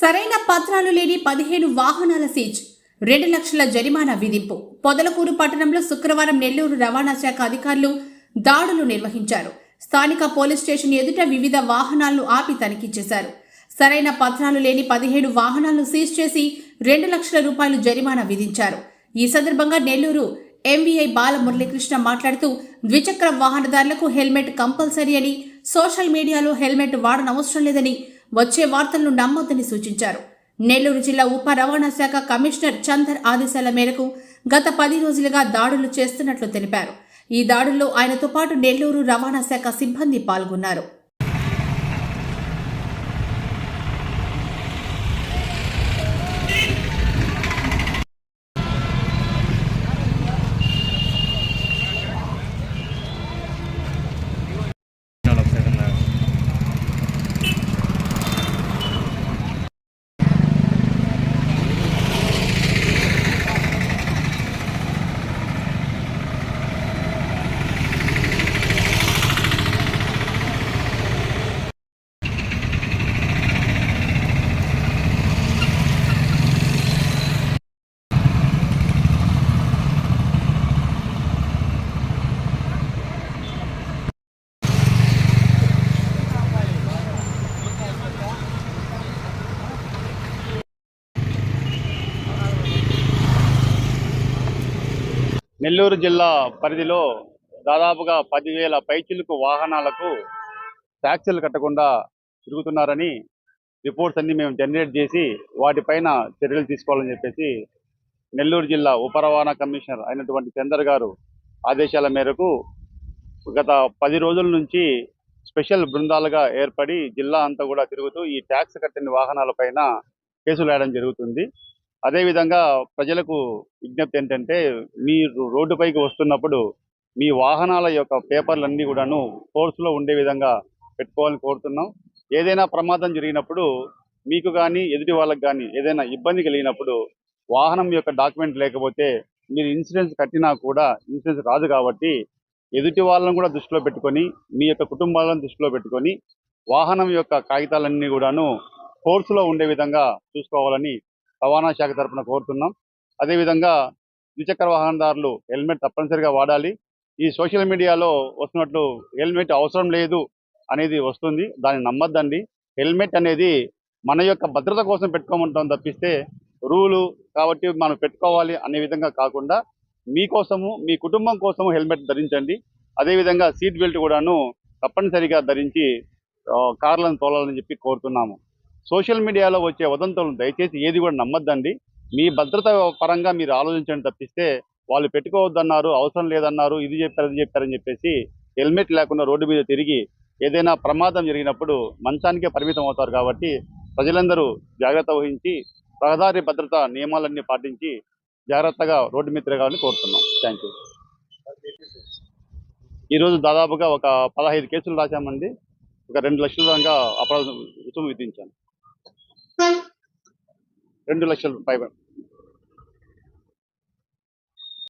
సరైన పత్రాలు లేని పదిహేను వాహనాల సీజ్ రెండు లక్షల జరిమానా విధింపు. పొదలకూరు పట్టణంలో శుక్రవారం నెల్లూరు రవాణా శాఖ అధికారులు దాడులు నిర్వహించారు. స్థానిక పోలీస్ స్టేషన్ ఎదుట వివిధ వాహనాలను ఆపి తనిఖీ చేశారు. సరైన పత్రాలు లేని పదిహేడు వాహనాలను సీజ్ చేసి రెండు లక్షల రూపాయలు జరిమానా విధించారు. ఈ సందర్భంగా నెల్లూరు ఎంవీఐ బాలమురళీకృష్ణ మాట్లాడుతూ ద్విచక్ర వాహనదారులకు హెల్మెట్ కంపల్సరీ అని సోషల్ మీడియాలో హెల్మెట్ వాడనవసరం లేదని వచ్చే వార్తలను నమ్మొద్దని సూచించారు. నెల్లూరు జిల్లా ఉప రవాణా శాఖ కమిషనర్ చందర్ ఆదేశాల మేరకు గత పది రోజులుగా దాడులు చేస్తున్నట్లు తెలిపారు. ఈ దాడుల్లో ఆయనతో పాటు నెల్లూరు రవాణా శాఖ సిబ్బంది పాల్గొన్నారు. నెల్లూరు జిల్లా పరిధిలో దాదాపుగా పదివేల పైచిలుకు వాహనాలకు ట్యాక్సీలు కట్టకుండా తిరుగుతున్నారని రిపోర్ట్స్ అన్ని మేము జనరేట్ చేసి వాటిపైన చర్యలు తీసుకోవాలని చెప్పేసి నెల్లూరు జిల్లా ఉప రవాణా కమిషనర్ అయినటువంటి చందర్ గారు ఆదేశాల మేరకు గత పది రోజుల నుంచి స్పెషల్ బృందాలుగా ఏర్పడి జిల్లా అంతా కూడా తిరుగుతూ ఈ ట్యాక్స్ కట్టని వాహనాలపైన కేసులు వేయడం జరుగుతుంది. అదేవిధంగా ప్రజలకు విజ్ఞప్తి ఏంటంటే మీరు రోడ్డుపైకి వస్తున్నప్పుడు మీ వాహనాల యొక్క పేపర్లన్నీ కూడాను కోర్సులో ఉండే విధంగా పెట్టుకోవాలని కోరుతున్నాం. ఏదైనా ప్రమాదం జరిగినప్పుడు మీకు కానీ ఎదుటి వాళ్ళకి కానీ ఏదైనా ఇబ్బంది కలిగినప్పుడు వాహనం యొక్క డాక్యుమెంట్ లేకపోతే మీరు ఇన్సూరెన్స్ కట్టినా కూడా ఇన్సూరెన్స్ రాదు కాబట్టి ఎదుటి వాళ్ళను కూడా దృష్టిలో పెట్టుకొని మీ యొక్క కుటుంబాలను దృష్టిలో పెట్టుకొని వాహనం యొక్క కాగితాలన్నీ కూడాను కోర్సులో ఉండే విధంగా చూసుకోవాలని రవాణా శాఖ తరఫున కోరుతున్నాం. అదేవిధంగా ద్విచక్ర వాహనదారులు హెల్మెట్ తప్పనిసరిగా వాడాలి. ఈ సోషల్ మీడియాలో వస్తున్నట్లు హెల్మెట్ అవసరం లేదు అనేది వస్తుంది. దాన్ని నమ్మద్దండి. హెల్మెట్ అనేది మన యొక్క భద్రత కోసం పెట్టుకోమంటాం తప్పిస్తే రూలు కాబట్టి మనం పెట్టుకోవాలి అనే విధంగా కాకుండా మీకోసము మీ కుటుంబం కోసము హెల్మెట్ ధరించండి. అదేవిధంగా సీట్ బెల్ట్ కూడాను తప్పనిసరిగా ధరించి కార్లను తోలాలని చెప్పి కోరుతున్నాము. సోషల్ మీడియాలో వచ్చే వదంతులను దయచేసి ఏది కూడా నమ్మద్దండి. మీ భద్రత పరంగా మీరు ఆలోచించండి తప్పిస్తే వాళ్ళు పెట్టుకోవద్దన్నారు అవసరం లేదన్నారు ఇది చెప్పారు ఇది చెప్పారని చెప్పేసి హెల్మెట్ లేకుండా రోడ్డు మీద తిరిగి ఏదైనా ప్రమాదం జరిగినప్పుడు మంచానికే పరిమితం అవుతారు కాబట్టి ప్రజలందరూ జాగ్రత్త వహించి రహదారి భద్రత నియమాలన్నీ పాటించి జాగ్రత్తగా రోడ్డు మీద తిరగాలని కోరుతున్నాం. థ్యాంక్ యూ ఈరోజు దాదాపుగా ఒక పదహైదు కేసులు రాశామండి. ఒక రెండు లక్షల దాకా అపరాధం రుసుము విధించాను. రెండు లక్షల పైబడి